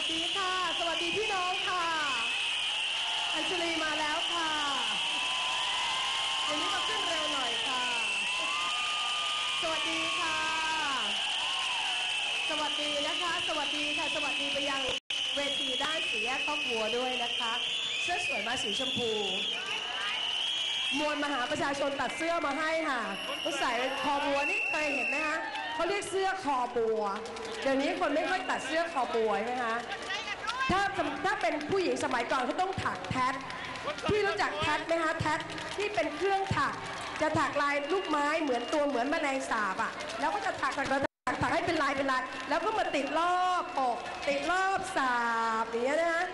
วัสดีค่ะ สวัสดีพี่น้องค่ะ อัญชลีมาแล้วค่ะวันนี้มาขึ้นเร็วหน่อยค่ะ สวัสดีค่ะ สวัสดีนะคะ สวัสดีค่ะ สวัสดีไปยังเวทีด้านสีแยกครอบครัวด้วยนะคะ เสื้อสวยมาสีชมพู มวลมหาประชาชนตัดเสื้อมาให้ค่ะเขาใส่คอบัวนี่เคยเห็นไหมคะ เขาเรียกเสื้อคอบัว เดี๋ยวนี้คนไม่ค่อยตัดเสื้อคอบัวใช่ไหมคะถ้าถ้าเป็นผู้หญิงสมัยก่อนเขาต้องถักแท็กพี่รู้จักแท็กไหมคะแท็กที่เป็นเครื่องถัก จะถักลายลูกไม้เหมือนตัวเหมือนแมลงสาบอะ แล้วก็จะถักถักถักถักให้เป็นลายเป็นลายแล้วก็มาติดรอบอกติดรอบสาบอย่างเงี้ยนะคะ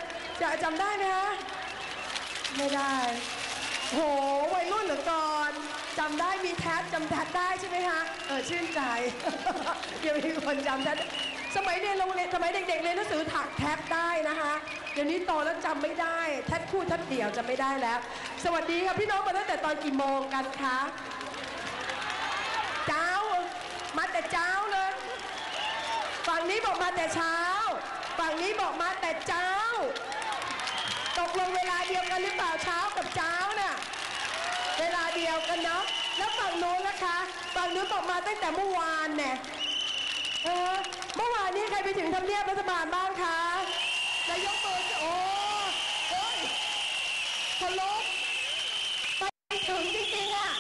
จะจำได้ไหมคะไม่ได้ โหวัยรุ่นเหลือเกิน จำได้มีแท็บจำแท็บได้ใช่ไหมคะเออชื่นใจยังมีคนจำแท็บสมัยเรียนโรงเรียนสมัยเด็กๆเรียนหนังสือถักแท็บได้นะคะเดี๋ยวนี้โตแล้วจำไม่ได้แท็บคู่แท็บเดี่ยวจำไม่ได้แล้ว สวัสดีค่ะพี่น้องมาตั้งแต่ตอนกี่โมงกันคะเจ้ามาแต่เจ้าเลยฝั่งนี้บอกมาแต่เช้า ฝั่งนี้บอกมาแต่เจ้า ตกลงเวลาเดียวกันหรือเปล่าเช้ากับเช้าน่ะ เวลาเดียวกันเนาะแล้วฝั่งโน้นนะคะฝั่งนู้นตกมาตั้งแต่เมื่อวานเนี่ยเออเมื่อวานนี้ใครไปถึงทำเนียบรัฐบาลบ้างคะนายกเปิดโอ้โอ้ยทะลุไปถึงจริงๆอะ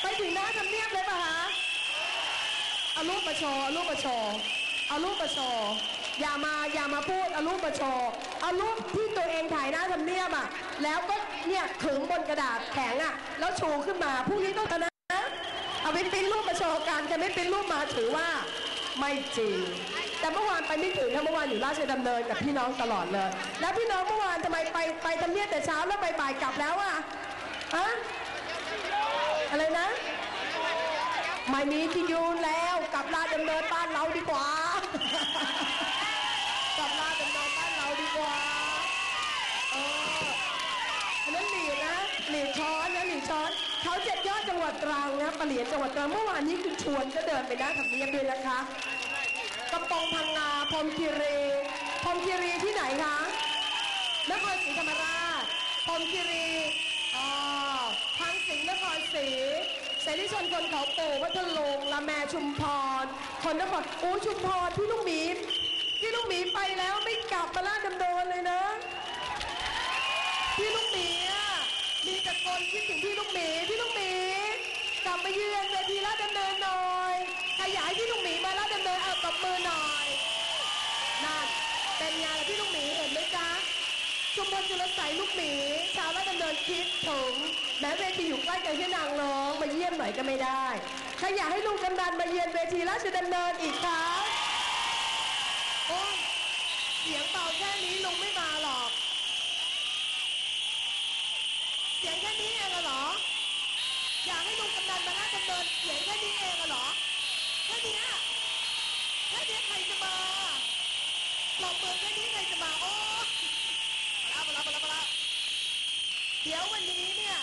ไปถึงหน้าทำเนียบเลยปะคะเอารูปมาโชว์เอารูปมาโชว์เอารูปมาโชว์อย่ามาอย่ามาพูดเอารูปมาโชว์เอารูปที่ตัวเองถ่ายหน้าทำเนียบอะแล้วก็ เนี่ยขึงบนกระดาษแข็งอะ แล้วชูขึ้นมาพรุ่งนี้ต้องชนะเอาไปปริ้นรูปมาโชว์กันจะไม่ปริ้นรูปมาถือว่าไม่จริง แต่เมื่อวานไปไม่ถึงค่ะเมื่อวานอยู่ราชดำเนินกับพี่น้องตลอดเลย แล้วพี่น้องเมื่อวานทำไมไปไปทำเนียบแต่เช้าแล้วบ่ายๆกลับแล้วอะฮะอะไรนะไม่มีที่ยืนแล้วกลับลาดำเนินบ้านเราดีกว่า กลับลาดำเนินบ้านเราดีกว่าเอออันนั้นหลีดนะหลีดช้อนนะหลีดช้อนเขาเจ็ดยอ ดจังหวัดตรังนะปะเหลียนจังหวัดตรังเมื่อวานนี้คุณชวนก็เดินไปหน้าทำเนียบด้วยนะคะกำปองพังงาพรมคีรีพรมคีรีที่ไหนคะนครศรีธรรมราชพรมคีรีอ๋อพังสิงห์นครศรีเสรีชนคนเขาโป่งพัทลุงละแมชุมพร คนนครโอ้ชุมพรพี่ลูกหมีพี่ลูกหมีไปแล้วไม่กลับมาลาดดำเนินเลยนะพี่ลูกหมีมีแต่คนคิดถึงพี่ลูกหมีพี่ลูกหมี มาเยือนเวทีลาดดำเนินหน่อยใครอยากให้พี่ลูกหมีมาลาดดำเนินเอาตบมือหน่อยนั่นเป็นไงพี่ลูกหมีเห็นไหมจ๊ะชุมพลจุลใสลูกหมี ชาวราชดำเนินคิดถึงแม้เวทีอยู่ใกล้กันที่นางร้องมาเยี่ยมหน่อยก็ไม่ได้ใครอยากให้ลุงกำนันมาเยือนเวทีราชดำเนินอีกคะโอ้ยเสียงเบาแค่นี้ลุงไม่มาหรอก เสียงแค่นี้เองเหรอ อยากให้ลุงกำนันมาราชดำเนินเสียงแค่นี้เองเหรอแค่นี้แค่นี้ใครจะมาปลอบมือแค่นี้ใครจะมาโอ้มาแล้วมาแล้วมาแล้วมาแล้วเดี๋ยววันนี้เนี่ย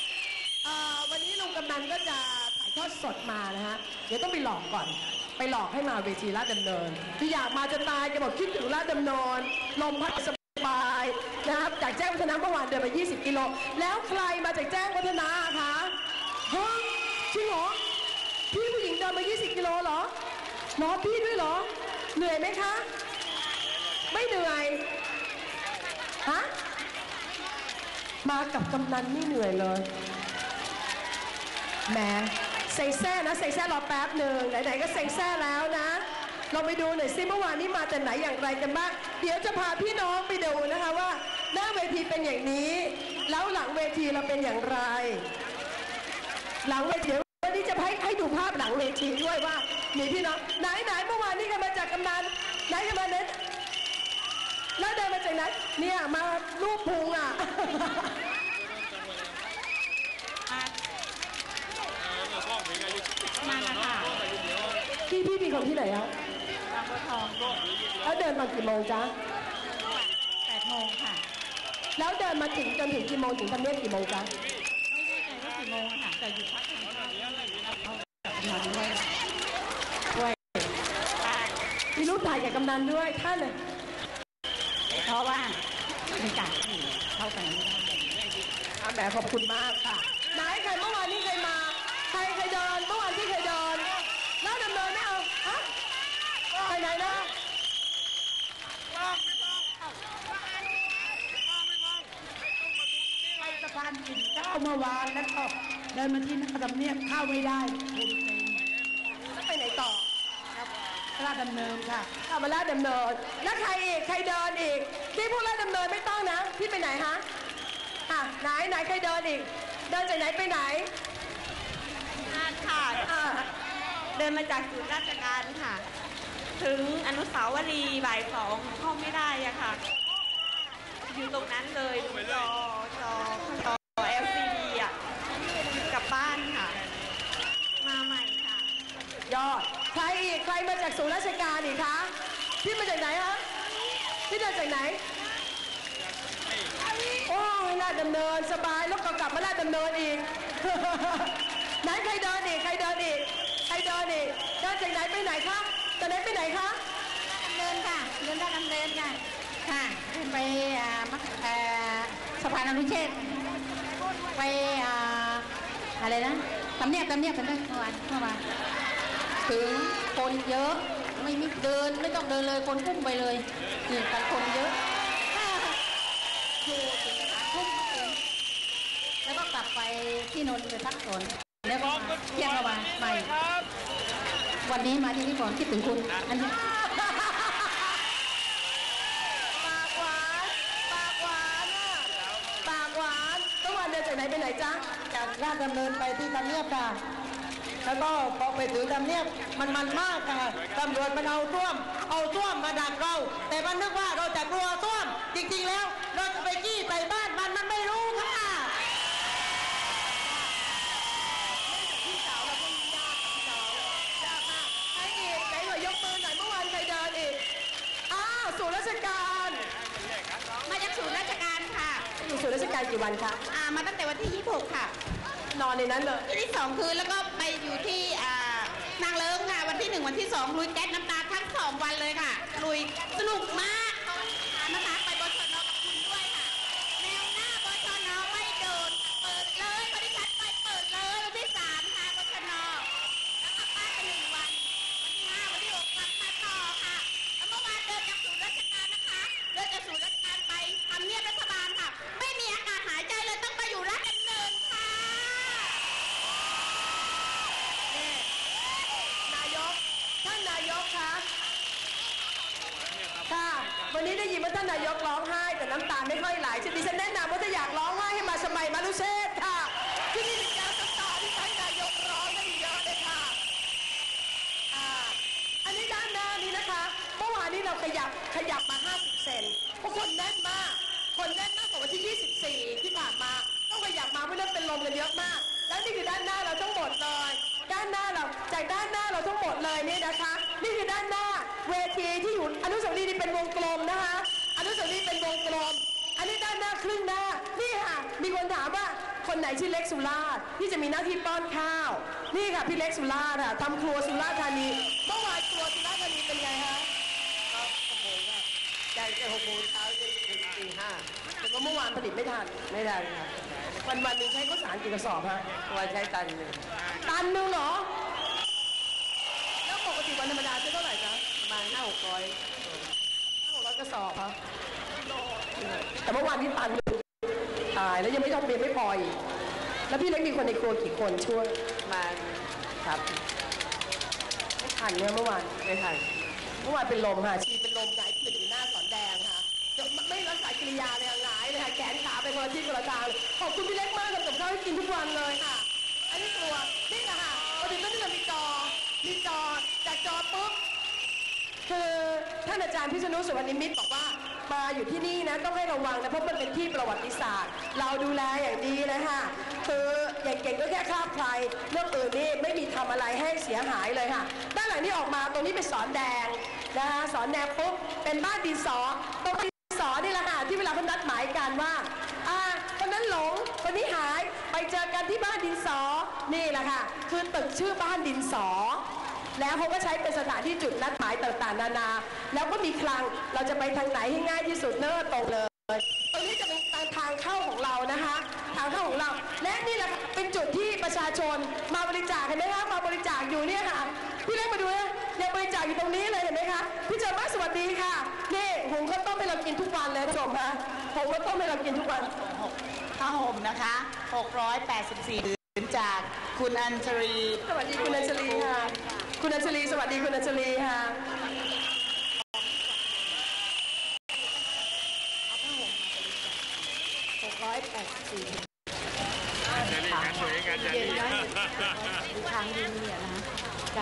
อ่อวันนี้ลุงกำนันก็จะถ่ายทอดสดมานะฮะเดี๋ยวต้องไปหลอกก่อน ไปหลอกให้มาเวทีลาดดำเนินที่อยากมาจะตายแกบอกคิดถึงลาดดำเนินลมพัดสบายนะครับจากแจ้งวัฒนะเมื่อวานเดินไป 20 กิโล แล้วใครมาจากแจ้งวัฒนะอะคะฮะจริงเหรอ พี่ผู้หญิงเดินมา20กิโลเหรอหรอพี่ด้วยเหรอ เหนื่อยไหมคะ ไม่เหนื่อยฮะมากับกำนันไม่เหนื่อยเลยแหมใส่แซ่นะใส่แซ่รอแป๊บหนึ่งไหนๆก็ใส่แซ่แล้วนะ เราไปดูหน่อยซิเมื่อวานนี้มาแต่ไหนอย่างไรกันบ้างเดี๋ยวจะพาพี่น้องไปดูนะคะว่า หน้าเวทีเป็นอย่างนี้ แล้วหลังเวทีเราเป็นอย่างไร หลังเวที ภาพหลังเวทีด้วยว่ามีพี่น้องไหนไหนเมื่อวานนี้ใครมาจากกำนันไหนกันมาเน้นแล้วเดินมาจากไหนเนี่ยมารูปพุงอะมาแล้วค่ะพี่พี่เป็นคนที่ไหนครับบางบัวทองแล้วเดินมากี่โมงจ๊ะแปดโมงค่ะ แล้วเดินมาถึงจนถึงกี่โมงถึงทำเนียบกี่โมงจ๊ะไม่แน่ใจว่ากี่โมงอะค่ะแต่หยุดพักถึง ก็เอากลับมาด้วยด้วยค่ะมีรูปถ่ายกับกำนันด้วยท่านเลย เพราะว่าบรรยากาศที่เข้ากันไม่ได้อะแหมขอบคุณมากค่ะไหนใครเมื่อวานนี้เคยมา ใครเคยเดินเมื่อวานที่เคยเดินแล้วดำเนินไม่เอาฮะไปไหนนะไปสะพานปิ่นเกล้าเมื่อวานแล้วก็เดินมาที่หน้าทำเนียบเข้าไม่ได้คุณเอง แล้วไปไหนต่อ ราชดำเนินค่ะเอามาลาดดำเนิน แล้วใครอีก ใครเดินอีก ที่พูดลาดดำเนินไม่ต้องนะ พี่ไปไหนฮะอะไหนไหนใครเดินอีก เดินจากไหนไปไหนนาดค่ะ อะเดินมาจากศูนย์ราชการค่ะ ถึงอนุสาวรีย์บ่ายสองเข้าไม่ได้อะค่ะ อยู่ตรงนั้นเลยดูจอจอจอ LCD อะกลับบ้านค่ะ มาใหม่ค่ะ ยอดใครอีกใคร มาจากศูนย์ราชการอีกคะพี่มาจากไหนฮะพี่เดินจากไหนโอ้ยลาดดำเนินสบายแล้วก็กลับมาลาดดำเนินอีกไหนใครเดินอีกใครเดินอีกใครเดินอีกเดินจากไหนไปไหนคะจากไหนไปไหนคะดำเนินค่ะเดินได้ดำเนินค่ะค่ะไปสะพานอนุเชษไปอ่าอะไรนะตำเนียบตำเนียบกันด้วยเมื่อวานเมื่อวานถึงคนเยอะ ไม่มีเดินไม่ต้องเดินเลยคนพุ่งไปเลยนี่กันคนเยอะอยู่ถึงสามทุ่มเองแล้วก็กลับไปที่นนท์ไปพักผ่อนแล้วก็มาเที่ยงก็มาใหม่วันนี้มาที่นี่ก่อนคิดถึงคุณอันนี้ปากหวานปาหวานอะปาหวานเมื่อวาเดินจากไหนไปไหนจ๊ะจากราชดำเนินไปที่ทำเนียบค่ะ แล้วก็พอไปถึงทำเนียบมันมันมากค่ะตำรวจมันเอาต้วม เอาต้วมมาดักเรา แต่มันนึกว่าเราจะกลัวต้วม จริง ๆ แล้ว เราจะไปขี้ใส่บ้านมันมันไม่รู้ค่ะพี่สาวเราก็มีญาติกับพี่น้องยากมากใครอีกไหนหน่อยยกมือหน่อยเมื่อวานใครเดินอีกอ้าวศูนย์ราชการมาจากศูนย์ราชการค่ะอยู่ศูนย์ราชการกี่วันคะ อ่า มาตั้งแต่วันที่ 26 ค่ะ นอนในนั้นเลยที่ที่สองคืนแล้วก็ไป อยู่ที่นางเลิ้งค่ะ วันที่หนึ่งวันที่สองลุยแก๊สน้ำตาทั้งสองวันเลยค่ะ ลุยสนุกมากตอนทานนะคะไปบชนกับคุณด้วยค่ะ แนวหน้าบชนไม่โดนเปิดเลยบริษัทไปเปิดเลยวันที่สามค่ะบชนแล้วกลับบ้านไปหนึ่งวัน วันที่ห้าวันที่หกกลับมาต่อค่ะ แล้วเมื่อวานเดินจากศูนย์ราชการนะคะ เดินจากศูนย์ราชการไปทำเนียบรัฐบาลค่ะ ไม่มีอากาศหายใจเลยต้องไปอยู่ราชดำเนินค่ะ นายก ท่านนายกคะค่ะ วันนี้ได้ยินว่าท่านนายกร้องไห้แต่น้ำตาไม่ค่อยไหลฉันดิฉันแนะนำว่าถ้าอยากร้องไห้ให้มาสมัยมารุเชษฐ์ค่ะ ที่นี่มีการน้ำตาที่ท่านนายกร้องได้เยอะเลยค่ะ อ่า อันนี้ด้านหน้านี้นะคะ เมื่อวานนี้เราขยับขยับมา 50 เซนเพราะคนแน่นมาก คนแน่นมากกว่าวันที่ 24 ที่ผ่านมา ต้องขยับมาเพราะนั้นเป็น ลมกันเยอะมาก แล้วนี่คือด้านหน้าเราทั้งหมดเลย ด้านหน้าเราจากด้านหน้าเราทั้งหมดเลยนี่นะคะ นี่คือด้านหน้าเวทีที่อยู่อนุสาวรีย์นี่เป็นวงกลมนะคะ อนุสาวรีย์เป็นวงกลม อันนี้ด้านหน้าครึ่งหน้า นี่ค่ะ มีคนถามว่าคนไหนชื่อเล็กสุราษฎร์ที่จะมีหน้าที่ป้อนข้าว นี่ค่ะพี่เล็กสุราษฎร์ค่ะทำครัวสุราษฎร์ธานีเมื่อวานครัวสุราษฎร์ธานีเป็นไงฮะใจแค่หกโมงเช้าจนถึงตีห้าแต่ว่าเมื่อวานผลิตไม่ทันไม่ได้ค่ะ วันวันๆหนึงใช้ข้าวสารกี่กระสอบฮะตัวใช้ตันหนึ่งตันหนึงเหรอ แล้วปกติวันธรรมดาใช้เท่าไหร่จ๊ะประมาณห้าหกร้อยห้าหกร้อยกระสอบครับแต่เมื่อวานนี้ตันหนึ่งตายแล้วยังไม่ต้องเรียนไม่พออีกแล้วพี่เล็กมีคนในครัวกี่คนช่วยประมาณครับไม่ทันเนี่ยเมื่อวานไม่ทันเมื่อวานเป็นลมค่ะชีเป็นลมหงายผลึกอยู่หน้าสอนแดงค่ะจะไม่รักษากิริยาเลย คนละที่คนละทางเลยขอบคุณพี่เล็กมากทำกับข้าวให้กินทุกวันเลยค่ะ อันนี้ตัวนี่แหละค่ะพอถึงต้นที่เรามีจอ มีจอ จากจอปุ๊บคือท่านอาจารย์พิษณุสุวรรณนิมิตรบอกว่ามาอยู่ที่นี่นะต้องให้ระวังนะเพราะมันเป็นที่ประวัติศาสตร์ เราดูแลอย่างดีนะคะคืออย่างเก่งก็แค่คราบใครเรื่องอื่นนี่ไม่มีทำอะไรให้เสียหายเลยค่ะ ด้านหลังนี่ออกมาตรงนี้เป็นสอนแดงนะคะสอนแดงปุ๊บเป็นบ้านดินสอตรงดินสอนี่แหละค่ะที่เวลาเขานัดหมายกันว่า งคนนี้หายไปเจอกันที่บ้านดินสอ นี่แหละค่ะ คือตึกชื่อบ้านดินสอ แล้วเขาก็ใช้เป็นสถานที่จุดนัดหมายต่างๆ นานา แล้วก็มีคลัง เราจะไปทางไหนให้ง่ายที่สุดเนิ่ตรงเลยตรงนี้จะเป็นทางเข้าของเรานะคะ ทางเข้าของเรา และนี่แหละเป็นจุดที่ประชาชนมาบริจาคเห็นไหมคะ มาบริจาคอยู่เนี่ยค่ะ พี่เล็กมาดูนะยังบริจาคอยู่ตรงนี้เลยเห็นไหมคะ พี่เจอมาสวัสดีค่ะ นี่หุงข้าวต้มให้เรากินทุกวันเลยท่านผู้ชมคะหุงข้าวต้มให้เรากินทุกวัน ผ้าห่มนะคะ 684ผืนจากคุณอัญชรีสวัสดีคุณอัญชลีค่ะ คุณอัญชลีสวัสดีคุณอัญชลีค่ะมา ก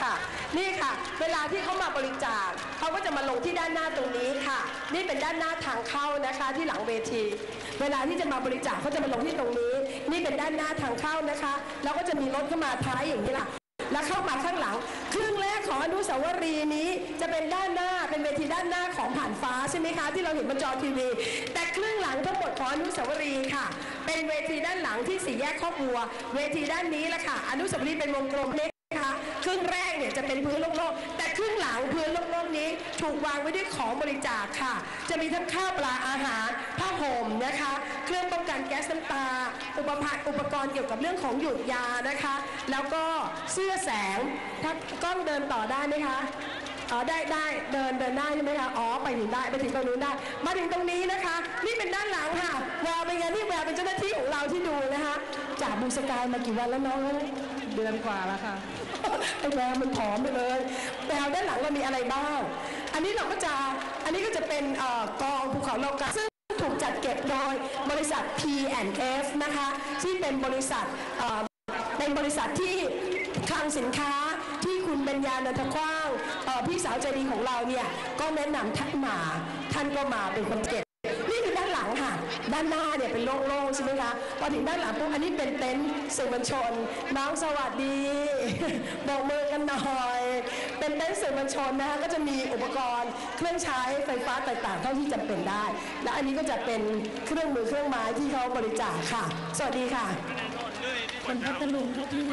ค่ะ นี่ค่ะ เวลาที่เขามาบริจาคเขาก็จะมาลงที่ด้านหน้าตรงนี้ค่ะ นี่เป็นด้านหน้าทางเข้านะคะที่หลังเวที เวลาที่จะมาบริจาคเขาจะมาลงที่ตรงนี้ นี่เป็นด้านหน้าทางเข้านะคะ แล้วก็จะมีรถเข้ามาท้ายอย่างนี้ล่ะแล้วเข้ามาข้างหลัง ครึ่งแรกของอนุสาวรีย์นี้จะเป็นด้านหน้าเป็นเวทีด้านหน้าของผ่านฟ้าใช่ไหมคะ ที่เราเห็นบนจอทีวี แต่ครึ่งหลังทั้งหมดของอนุสาวรีย์ค่ะ เป็นเวทีด้านหลังที่สี่แยกครอบัว เวทีด้านนี้แหละค่ะ อนุสาวรีย์เป็นวงกลมเล็ก คะครึ่งแรกเนี่ยจะเป็นพื้นโล่งๆแต่ครึ่งหลังพื้นโล่งๆนี้ถูกวางไว้ด้วยของบริจาคค่ะ จะมีทั้งข้าวปลาอาหารผ้าห่มนะคะ เครื่องป้องกันแก๊สน้ำตา อุปภัณฑ์อุปกรณ์เกี่ยวกับเรื่องของหยุดยานะคะ แล้วก็เสื้อแสงถ้ากล้องเดินต่อได้ไหมคะอ๋อได้ได้เดินเดินได้ใช่ไหมคะอ๋อไปถึงได้ไปถึงตรงนู้นได้ มาถึงตรงนี้นะคะ นี่เป็นด้านหลังค่ะแววเป็นไงนี่แววเป็นเจ้าหน้าที่ของเราที่ดูนะคะจากบูสกายมากี่วันแล้วน้องเดือนกว่าแล้วค่ะ ไอ้แววมันผอมไปเลยแววด้านหลังเรามีอะไรบ้าง อันนี้เราก็จะอันนี้ก็จะเป็นอกองภูเขาโลกาซึ่งถูกจัดเก็บโดยบริษัท P&F นะคะที่เป็นบริษัทเป็นบริษัทที่คลังสินค้าที่คุณเบญญานันทกว้างพี่สาวใจดีของเราเนี่ยก็แนะนำท่านมาท่านก็มาเป็นคนเก็บ คือด้านหลังค่ะ ด้านหน้าเนี่ยเป็นโล่งๆใช่ไหมคะพอถึงด้านหลังปุ๊บอันนี้เป็นเต็นท์สื่อมวลชน น้องสวัสดีบอกมือกันหน่อย เป็นเต็นท์สื่อมวลชนนะคะก็จะมีอุปกรณ์เครื่องใช้ไฟฟ้าต่างๆ เท่าที่จำเป็นได้ และอันนี้ก็จะเป็นเครื่องมือเครื่องไม้ที่เขาบริจาคค่ะ สวัสดีค่ะ คนพัทลุงทุกที่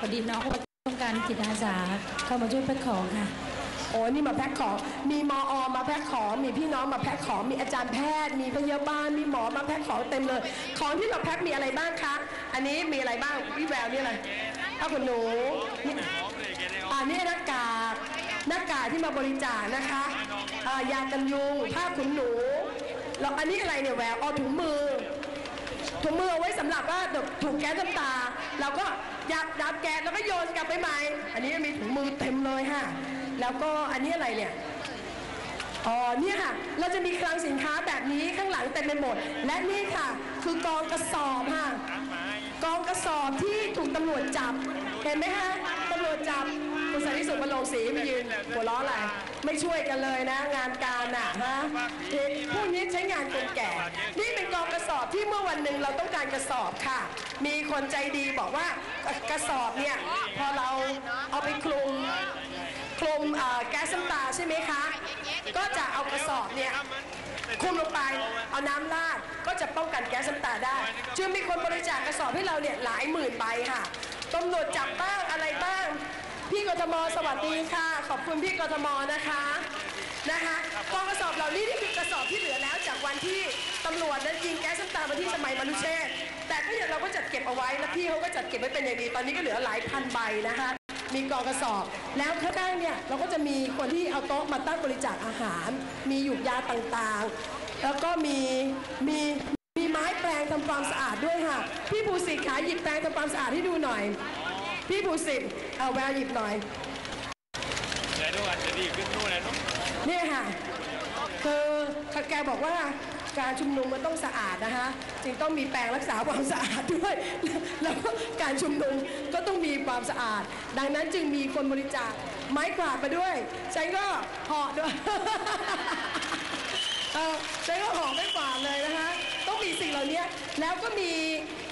พอดีน้องเขาต้องการจิตอาสาเข้ามาช่วยแพ็คของค่ะ โอ้นี่มาแพ็คของมีมออมาแพ็คของมีพี่น้องมาแพ็คของมีอาจารย์แพทย์ มีพยาบาลมีหมอมาแพ็คของเต็มเลย ของที่เราแพ็คมีอะไรบ้างคะอันนี้มีอะไรบ้างพี่แววนี่อะไรถ้าคุณหนูอันนี้หน้ากากหน้ากากที่มาบริจาคนะคะยากันยุงผ้าขนหนูแล้วอันนี้อะไรเนี่ยแววอ๋อถุงมือถุงมือเอาไว้สำหรับว่าถูกแก๊สน้ำตา เราก็ยับยับแก๊สแล้วก็โยนกลับไปใหม่ อันนี้มีถุงมือเต็มเลยค่ะ แล้วก็อันนี้อะไรเนี่ยอ๋อเนี่ยค่ะ เราจะมีคลังสินค้าแบบนี้ข้างหลังเต็มไปหมด และนี่ค่ะ คือกองกระสอบค่ะ กองกระสอบที่ถูกตำรวจจับ เห็นไหมคะตำรวจจับคุณสาริสุทธิ์มาลงสีมายืนหัวล้ออะไรไม่ช่วยกันเลยนะ งานการน่ะฮะเด็กพวกนี้ใช้งานคนแก่ นี่เป็นกองกระสอบที่เมื่อวันหนึ่งเราต้องการกระสอบค่ะ มีคนใจดีบอกว่ากระสอบเนี่ยพอเราเอาไปคลุม คลุมเอ่อแก๊สน้ำตาใช่ไหมคะ ก็จะเอากระสอบเนี่ยคลุมลงไปเอาน้ำราดก็จะป้องกันแก๊สน้ำตาได้ จึงมีคนบริจาคกระสอบให้เราเนี่ยหลายหมื่นใบค่ะตำรวจจับบ้างอะไรบ้าง พี่กทมสวัสดีค่ะ ขอบคุณพี่กทมนะคะนะคะกองกระสอบเหล่านี้นี่คือกระสอบที่เหลือแล้วจากวันที่ตำรวจนั้นยิงแก๊สน้ำตามาที่สมัยมนุเชษฐ์แต่ก็ยังเราก็จัดเก็บเอาไว้แล้วพี่เขาก็จัดเก็บไว้เป็นอย่างดีตอนนี้ก็เหลือหลายพันใบนะคะ มีกองกระสอบ แล้วข้างๆเนี่ยเราก็จะมีคนที่เอาโต๊ะมาตั้งบริจาคอาหาร มีหยุกยาต่างๆ แล้วก็มีมีมีไม้แปรงทำความสะอาดด้วยค่ะ พี่ภูสิทธิ์ขาหยิบแปรงทำความสะอาดให้ดูหน่อย พี่ภูสิทธิ์เอาแววหยิบหน่อยเนี่ยค่ะคือแกบอกว่า การชุมนุมมันต้องสะอาดนะคะจึงต้องมีแปรงรักษาความสะอาดด้วย แล้วก็การชุมนุมก็ต้องมีความสะอาด ดังนั้นจึงมีคนบริจาคไม้กวาดมาด้วยฉันก็หาะด้วยเออฉันก็หอไม่ฝาดเลยนะคะต้องมีสิ่งเหล่านี้แล้วก็มี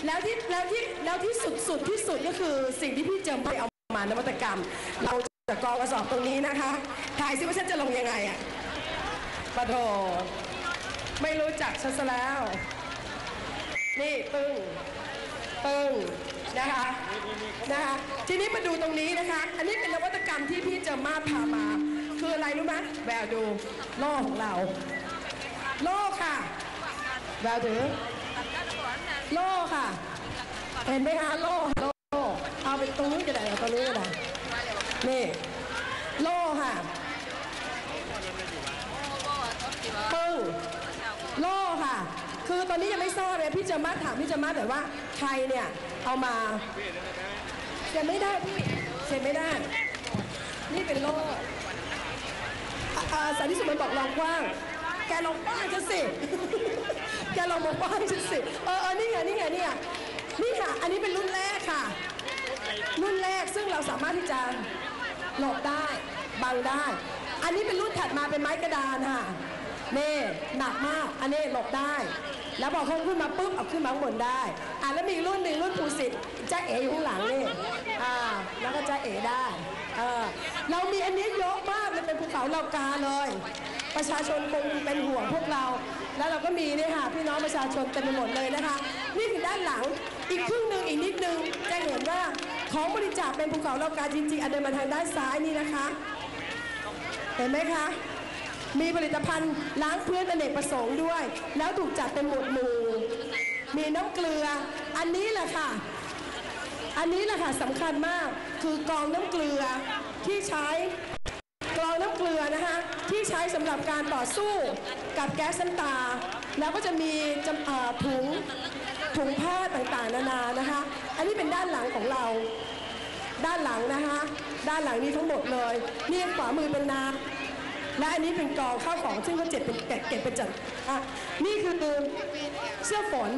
แล้วที่แล้วที่แล้วที่สุดสุดที่สุดก็คือสิ่งที่พี่เจิมไปเอามานวัตกรรม เราจะกองกระสอบตรงนี้นะคะถ่ายซิว่าฉันจะลงยังไงอะปะโถ ไม่รู้จักฉันซะแล้ว นี่ปึ้งปึ้งนะคะนะคะทีนี้มาดูตรงนี้นะคะ อันนี้เป็นนวัตกรรมที่พี่เจอมาพามา คืออะไรรู้ไหมแววดูโล่ของเรา โล่ค่ะ แววถือโล่ค่ะ เห็นไหมคะโล่โล่เอาไปตรงนี้ก็ได้เอาตรงนี้ก็ได้นี่โล่ค่ะปึ้ง โล่ค่ะ คือตอนนี้ยังไม่ทราบเลยพี่จะมาถามพี่จะมาแต่ว่าใครเนี่ยเอามาเซ็นไม่ได้พี่เซ็นไม่ได้ นี่เป็นโล่ออ่าสาธิสุมันบอกลองกว้าง แกลองกว้างจะสิ แกลองมากว้างจะสิ เออเออนี่ไงนี่ไงนี่ไงนี่ค่ะ อันนี้เป็นรุ่นแรกค่ะ รุ่นแรกซึ่งเราสามารถที่จะหลบได้ บังได้ อันนี้เป็นรุ่นถัดมาเป็นไม้กระดานค่ะ นี่หนักมาก อันนี้หลบได้ แล้วพอเขาขึ้นมาปุ๊บเอาขึ้นมาข้างบนได้ อะแล้วมีรุ่นหนึ่งรุ่นภูสิทธิ์จ้าเอ๋อยู่ข้างหลังนี่อ่า แล้วก็จ้าเอ๋ได้เออเรามีอันนี้เยอะมากเลยเป็นภูเขาเหล่ากาเลย ประชาชนคงเป็นห่วงพวกเรา แล้วเราก็มีเนี่ยค่ะพี่น้องประชาชนเต็มไปหมดเลยนะคะ นี่คือด้านหลังอีกครึ่งหนึ่งอีกนิดนึงจะเห็นว่าของบริจาคเป็นภูเขาเหล่ากาจริงๆอันเดินมาทางด้านซ้ายนี่นะคะ เห็นไหมคะ มีผลิตภัณฑ์ล้างพื้นอเนกประสงค์ด้วย แล้วถูกจัดเป็นหมวดหมู่ มีน้ำเกลือ อันนี้แหละค่ะ อันนี้แหละค่ะสำคัญมากคือกองน้ำเกลือที่ใช้กรองน้ำเกลือนะคะที่ใช้สำหรับการต่อสู้กับแก๊สน้ำตา แล้วก็จะมีจำถุงถุงผ้าต่างๆ นานานะคะ อันนี้เป็นด้านหลังของเรา ด้านหลังนะคะ ด้านหลังนี้ทั้งหมดเลยนี่ขวามือเป็นน้ำ และอันนี้เป็นกองข้าวของซึ่งเขาเจ็บเป็นเก็บเก็บเป็นจัดอะนี่คือเสื้อฝน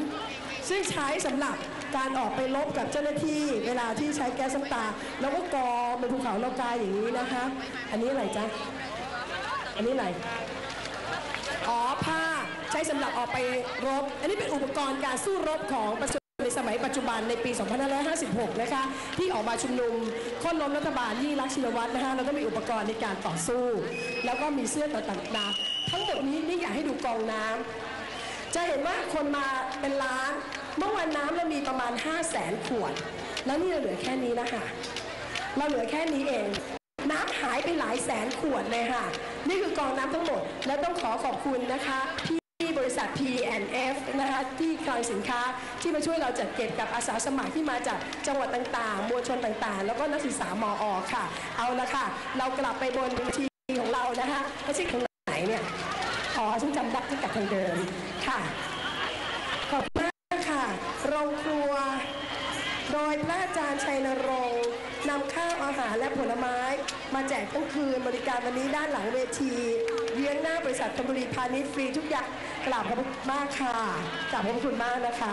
ซึ่งใช้สำหรับการออกไปลบกับเจ้าหน้าที่ เวลาที่ใช้แก๊สน้ำตา แล้วก็กองเป็นภูเขาโลกายอย่างนี้นะคะ อันนี้อะไรจ๊ะอันนี้อะไรอ๋อผ้าใช้สำหรับออกไปรบ อันนี้เป็นอุปกรณ์การสู้รบของประชา ในสมัยปัจจุบันในปี 2556 นะคะ ที่ออกมาชุมนุมค่นล้มรัฐบาลยิ่รักษณ์ชินวัตรนะคะแล้วก็มีอุปกรณ์ในการต่อสู้ แล้วก็มีเสื้อต่างๆทั้งหมดนี้นี่อยากให้ดูกองน้ำจะเห็นว่าคนมาเป็นล้านเมื่อวันน้ำเรามีประมาณ 5 0 0แสนขวด แล้วนี่เราเหลือแค่นี้นะคะเราเหลือแค่นี้เอง น้ำหายไปหลายแสนขวดเลยค่ะ นี่คือกองน้ำทั้งหมด และต้องขอขอบคุณนะคะที่ บริษัท P&F นะคะที่คลังสินค้าที่มาช่วยเราจัดเก็บกับอาสาสมัครที่มาจากจังหวัดต่างๆ มวลชนต่างๆ แล้วก็นักศึกษามออค่ะ เอาละค่ะ เรากลับไปบนเวทีของเรานะคะไม่ใช่ทางไหนเนี่ยอ๋อฉันจำได้ที่กับทางเดิมค่ะ ขอบคุณมากค่ะโรงครัว โดยพระอาจารย์ชัยนรงค์นำข้าวอาหารและผลไม้ มาแจกทั้งคืนบริการวันนี้ด้านหลังเวทีเยื้องหน้าบริษัทธนบุรีพาณิชย์ฟรีทุกอย่าง กราบขอบคุณมากค่ะกราบขอบคุณมากนะคะ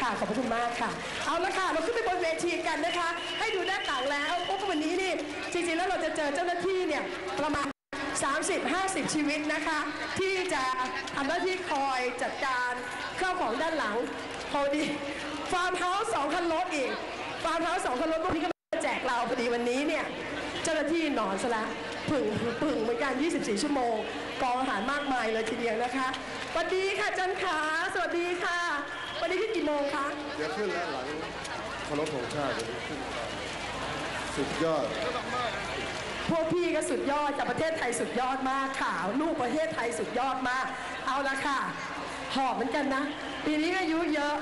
ค่ะขอบคุณมากค่ะ เอาละค่ะ เราขึ้นไปบนเวทีกันนะคะ ให้ดูด้านหลังแล้วโอ้วันนี้นี่จริงๆแล้วเราจะเจอเจ้าหน้าที่เนี่ยประมาณ 30-50 ชีวิตนะคะ ที่จะทำหน้าที่คอยจัดการข้าวของด้านหลังพอดีฟาร์มเฮาส์สองคันรถอีกฟาร์มเฮาส์สองคันรถพวกนี้ก็มาแจกเราพอดีวันนี้เนี่ยเจ้าหน้าที่นอนซะละผึ่งผึ่งเหมือนกัน 24 ชั่วโมง กองอาหารมากมายเลยทีเดียวนะคะ วัสดีค่ะจันขาสวัสดีค่ะ วันนี้ขึ้นกี่โมงคะเดี๋ยวขึ้นแล้วหลังเคารพธงชาติเดี๋ยวขึ้นสุดยอด พวกพี่ก็สุดยอดจากประเทศไทยสุดยอดมากค่ะลูกประเทศไทยสุดยอดมาก เอาละค่ะ หอบเหมือนกันนะ ปีนี้อายุเยอะ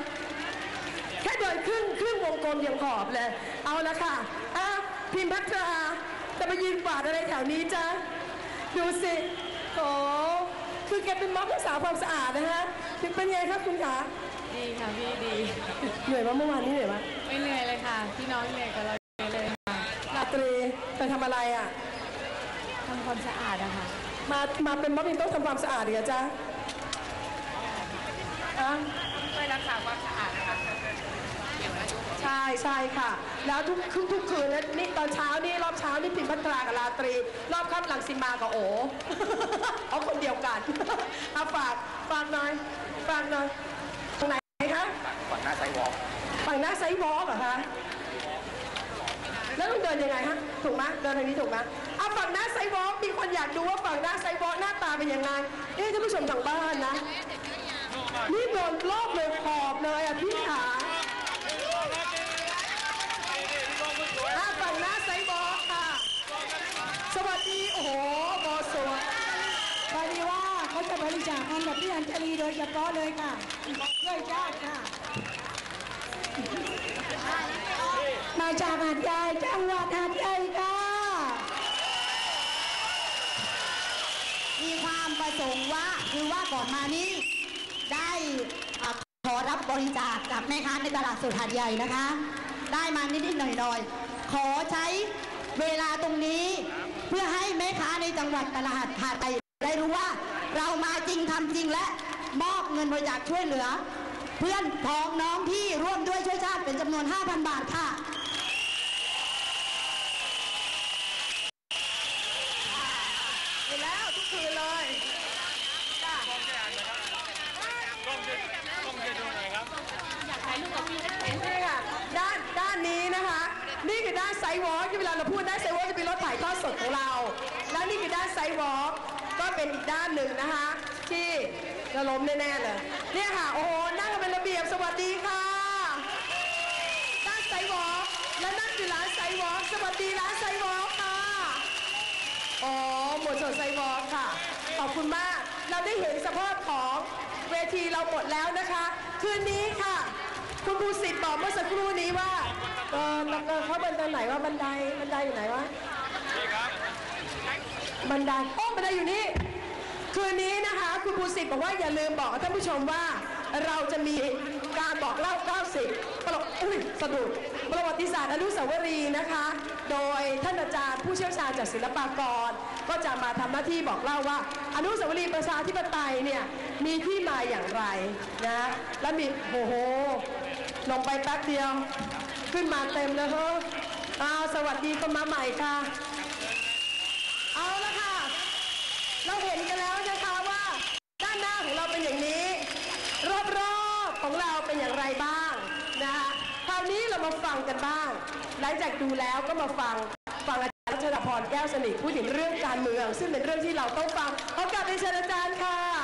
แค่เดินครึ่งครึ่งวงกลมยังหอบเลย เอาละค่ะอะพิมพ์พัทราจะมายืนกวาดอะไรแถวนี้จ๊ะดูสิโอ้ คือแกเป็นม็อบรักษาความสะอาดนะฮะเป็นไงครับคุณขาดีค่ะพี่ดี เหนื่อยมากเมื่อวานนี้เหนื่อยมากไม่เหนื่อยเลยค่ะ พี่น้องเหนื่อยกับเราเยอะเลยค่ะราตรีไปทำอะไรอะทำความสะอาดอะค่ะ มามาเป็นม็อบยังต้องทำความสะอาดอีกเหรอจ๊ะอะช่วยรักษาความสะอาดนะคะใช่ใช่ค่ะ แล้วทุกทุกทุกคืนนะนี่ตอนเช้านี่รอบเช้านี่พิมพ์พัทรากับราตรี รอบค่ำหลังสิมากับโอเอาคนเดียว กันเอาฝากฝากหน่อยฝากหน่อยตรงไหนคะฝั่งหน้าไซวอล์กฝั่งหน้าไซด์วอล์กเหรอคะแล้วต้องเดินยังไงฮะถูกไหมเดินทางนี้ถูกไหมเอาฝั่งหน้าไซด์วอล์กมีคนอยากดูว่าฝั่งหน้าไซด์วอล์กหน้าตาเป็นยังไงเอ๊ะท่านผู้ชมทางบ้านนะนี่โดนโลกเลยขอบเลยอะพี่ขา จากงานกับพี่อัญชลีโดยเฉพาะเลยค่ะช่วยชาติค่ะมาจากหาดใหญ่จังหวัดหาดใหญ่ค่ะ มีความประสงค์ว่าคือว่าก่อนมานี้ ได้ขอรับบริจาคจากแม่ค้าในตลาดสดหาดใหญ่นะคะ ได้มานิดๆหน่อยๆ ขอใช้เวลาตรงนี้ เพื่อให้แม่ค้าในจังหวัดตลาดหาดใหญ่ได้รู้ว่าเรามา ริงทำจริงและมอบเงินบริจาคช่วยเหลือ เพื่อนพ้องน้องที่ร่วมด้วยช่วยชาติเป็นจำนวน 5,000 บาทค่ะไปแล้วทุกคืนเลยนี่ค่ะด้านด้านนี้นะคะ นี่คือด้านไซวอล์กที่เวลาเราพูดด้านไซวอล์กจะเป็นรถถ่ายทอดสดของเรา แล้วนี่คือด้านไซวอล์กก็เป็นอีกด้านหนึ่งนะคะ ที่จะล้มแน่ๆเลย เนี่ยค่ะ โอ้โหนั่งกันเป็นระเบียบสวัสดีค่ะด้านไซด์วอล์กและนั่นคือร้านไซด์วอล์กสวัสดีร้านไซด์วอล์กค่ะอ๋อหมวดโสดไซบอร์กค่ะ ขอบคุณมาก เราได้เห็นสภาพของเวทีเราหมดแล้วนะคะ คืนนี้ค่ะ คุณครูสิทธิ์บอกเมื่อสักครู่นี้ว่าเออเออเขาบันไดไหนว่าบันไดบันไดอยู่ไหนวะบันไดโอ้บันไดอยู่นี่ คืนนี้นะคะคุณครูสิทธิ์บอกว่าอย่าลืมบอกท่านผู้ชมว่า เราจะมีการบอกเล่า 90 ประวัติอุ้ยสะดุดประวัติศาสตร์อนุสาวรีย์นะคะ โดยท่านอาจารย์ผู้เชี่ยวชาญจากศิลปากร ก็จะมาทำหน้าที่บอกเล่าว่า อนุสาวรีย์ประชาธิปไตยเนี่ยมีที่มาอย่างไรนะและมีโอ้โหลงไปแป๊บเดียว ขึ้นมาเต็มเลยเฮ้ยอ้าวสวัสดีคนมาใหม่ค่ะ ฟังกันบ้าง หลังจากดูแล้วก็มาฟังฟังอาจารย์รัชดาพรแก้วสนิทพูดถึงเรื่องการเมือง ซึ่งเป็นเรื่องที่เราต้องฟังขอกลับไปเชิญอาจารย์ค่ะ